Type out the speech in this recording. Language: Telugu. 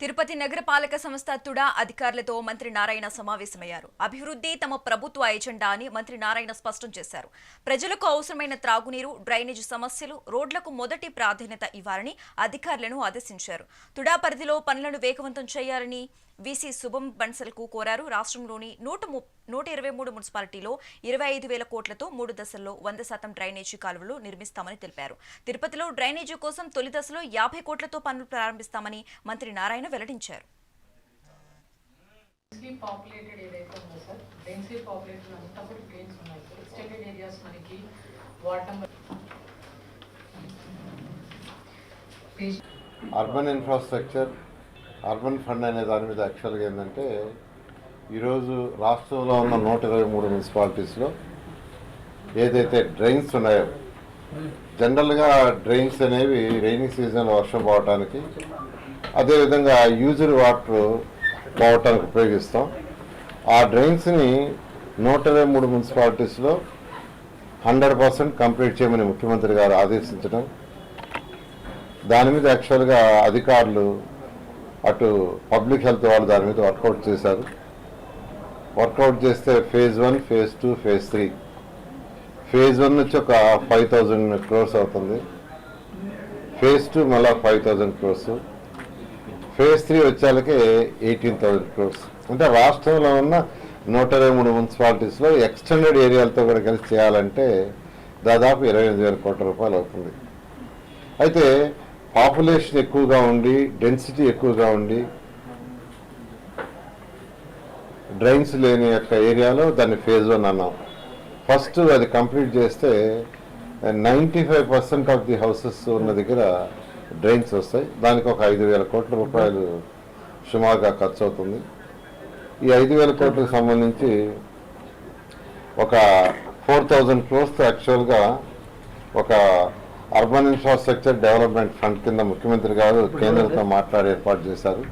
తిరుపతి నగరపాలక సంస్థ తుడా అధికారులతో మంత్రి నారాయణ సమావేశమయ్యారు. అభివృద్ధి తమ ప్రభుత్వ ఎజెండా అని మంత్రి నారాయణ స్పష్టం చేశారు. ప్రజలకు అవసరమైన త్రాగునీరు డ్రైనేజ్ సమస్యలు రోడ్లకు మొదటి ప్రాధాన్యత ఇవ్వాలని అధికారులను ఆదేశించారు. తుడా పరిధిలో పనులను వేగవంతం చేయాలని వీసీ శుభం బన్సల్కు కోరారు. రాష్ట్రంలోని నూట ము నూట ఇరవై మూడు మున్సిపాలిటీలో ఇరవై ఐదు వేల కోట్లతో మూడు దశల్లో వంద శాతం డ్రైనేజీ కాలువలు నిర్మిస్తామని తెలిపారు. తిరుపతిలో డ్రైనేజీ కోసం తొలి దశలో యాభై కోట్లతో పనులు ప్రారంభిస్తామని మంత్రి నారాయణ వెల్లడించారు. పాపులేటెడ్ ఏదైతే ఉందో సార్ పాపులేటెడ్ అంతా కూడా ప్లేన్స్ ఉన్నాయి సార్. ఎక్స్టెండెడ్ ఏరియాస్ మనకి ward number page urban infrastructure urban fund అనే దాని మీద యాక్చువల్గా ఏంటంటే ఈరోజు రాష్ట్రంలో ఉన్న నూట ఇరవై మూడు మున్సిపాలిటీస్లో ఏదైతే డ్రైన్స్ ఉన్నాయో జనరల్గా డ్రైన్స్ అనేవి రైనీ సీజన్లో వర్షం పోవటానికి అదేవిధంగా యూజర్ వాటర్ పోవటానికి ఉపయోగిస్తాం. ఆ డ్రైన్స్ని నూట ఇరవై మూడు మున్సిపాలిటీస్లో హండ్రెడ్ పర్సెంట్ కంప్లీట్ చేయమని ముఖ్యమంత్రి గారు ఆదేశించడం. దాని మీద యాక్చువల్గా అధికారులు అటు పబ్లిక్ హెల్త్ వాళ్ళు దాని మీద వర్కౌట్ చేశారు. వర్కౌట్ చేస్తే phase one phase two phase three. Phase one నుంచి ఒక ఫైవ్ థౌజండ్ క్రోర్స్ అవుతుంది. ఫేజ్ టూ మళ్ళీ five thousand crores. Phase three వచ్చేలకే eighteen thousand crores. అంటే రాష్ట్రంలో ఉన్న నూట ఇరవై మూడు మున్సిపాలిటీస్లో ఎక్స్టెండెడ్ ఏరియాలతో కూడా కలిసి చేయాలంటే దాదాపు ఇరవై ఎనిమిది వేల కోట్ల రూపాయలు అవుతుంది. అయితే పాపులేషన్ ఎక్కువగా ఉండి డెన్సిటీ ఎక్కువగా ఉండి డ్రైన్స్ లేని యొక్క ఏరియాలో దాన్ని ఫేజ్ వన్ అన్నాం. ఫస్ట్ అది కంప్లీట్ చేస్తే ninety five percent of the houses ఉన్న దగ్గర డ్రైన్స్ వస్తాయి. దానికి ఒక ఐదు వేల కోట్ల రూపాయలు సుమారుగా ఖర్చు అవుతుంది ఈ ఐదు వేల కోట్లకు సంబంధించి ఒక ఫోర్ థౌజండ్ క్రోర్స్ యాక్చువల్గా ఒక అర్బన్ ఇన్ఫ్రాస్ట్రక్చర్ డెవలప్మెంట్ ఫండ్ కింద ముఖ్యమంత్రి గారు కేంద్రంతో మాట్లాడి ఏర్పాటు చేశారు.